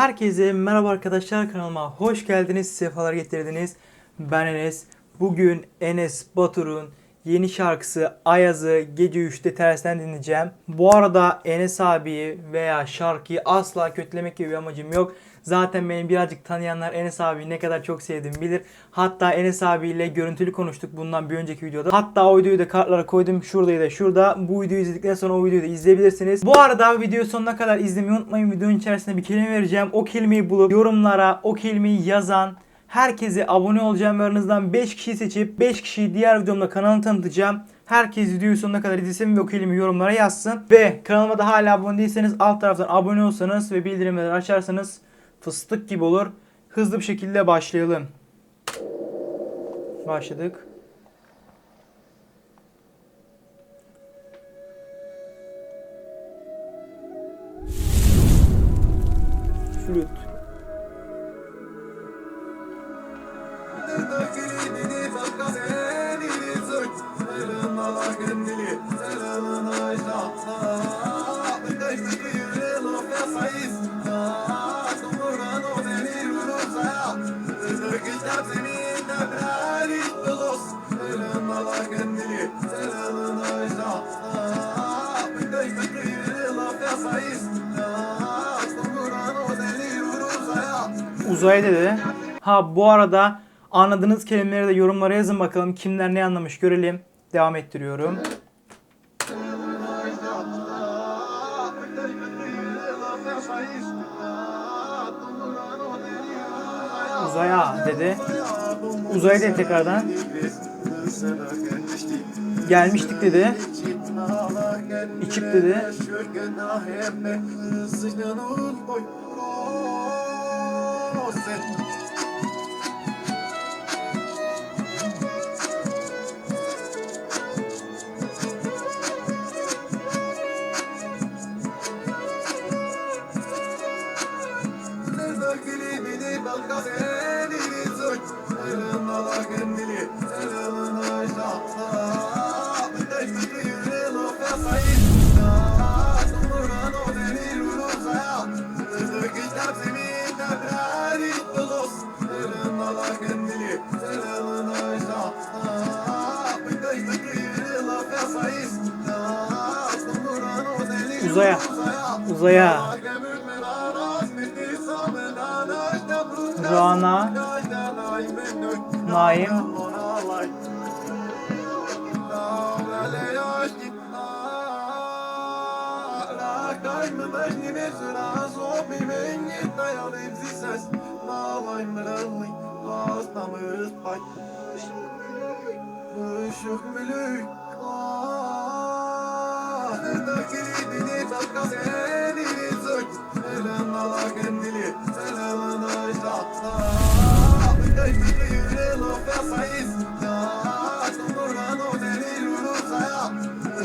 Herkese merhaba arkadaşlar kanalıma hoş geldiniz, sefalar getirdiniz. Ben Enes. Bugün Enes Batur'un yeni şarkısı Ayaz'ı gece 3'te tersten dinleyeceğim. Bu arada Enes abiyi veya şarkıyı asla kötülemek gibi bir amacım yok. Zaten beni birazcık tanıyanlar Enes abiyi ne kadar çok sevdiğimi bilir. Hatta Enes abiyle görüntülü konuştuk bundan bir önceki videoda. Hatta o videoyu da kartlara koydum. Şuradaydı da şurada. Bu videoyu izledikten sonra o videoyu da izleyebilirsiniz. Bu arada videoyu sonuna kadar izlemeyi unutmayın. Videonun içerisinde bir kelime vereceğim. O kelimeyi bulup yorumlara o kelimeyi yazan herkese abone olacağım aranızdan 5 kişiyi seçip 5 kişiyi diğer videomda kanalı tanıtacağım. Herkes videoyu sonuna kadar izlesin ve o kelimeyi yorumlara yazsın. Ve kanalıma da hala abone değilseniz alt taraftan abone olsanız ve bildirimleri açarsanız fıstık gibi olur. Hızlı bir şekilde başlayalım. Başladık. Uzay dedi. Ha bu arada anladığınız kelimeleri de yorumlara yazın bakalım kimler ne anlamış görelim. Devam ettiriyorum. Uzaya dedi. Uzaya dedi tekrardan. Gelmiştik dedi. İçip dedi. Wilson. Uzaya. Uzaya. Rana. Naim.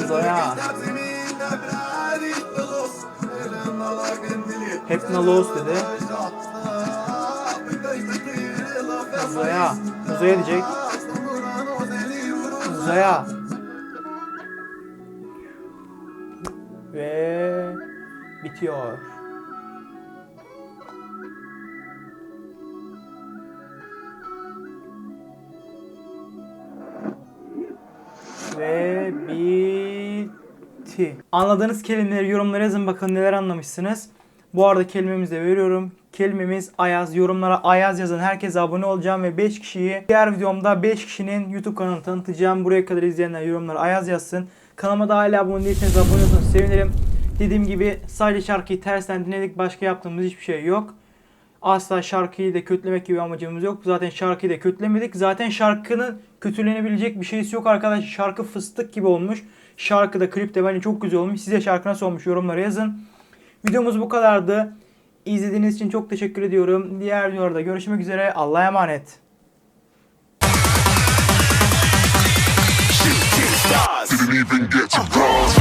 Uzaya. Hepnalos dedi. Uzaya. Uzaya diyecek. Uzaya. Ve bitiyor. Ve bitti. Anladığınız kelimeleri yorumlara yazın bakalım neler anlamışsınız. Bu arada kelimemizi de veriyorum. Kelimemiz Ayaz. Yorumlara Ayaz yazın. Herkese abone olacağım ve 5 kişiyi diğer videomda 5 kişinin YouTube kanalını tanıtacağım. Buraya kadar izleyenler yorumlara Ayaz yazsın. Kanalıma da hala abone değilseniz abone olursanız sevinirim. Dediğim gibi sadece şarkıyı tersten dinledik. Başka yaptığımız hiçbir şey yok. Asla şarkıyı da kötülemek gibi amacımız yok. Zaten şarkıyı da kötülemedik. Zaten şarkının kötülenebilecek bir şeysi yok arkadaşlar. Şarkı fıstık gibi olmuş. Şarkıda, klipte bence çok güzel olmuş. Size şarkı nasıl olmuş yorumlara yazın. Videomuz bu kadardı. İzlediğiniz için çok teşekkür ediyorum. Diğer videolarda görüşmek üzere. Allah'a emanet. Didn't even get to cross.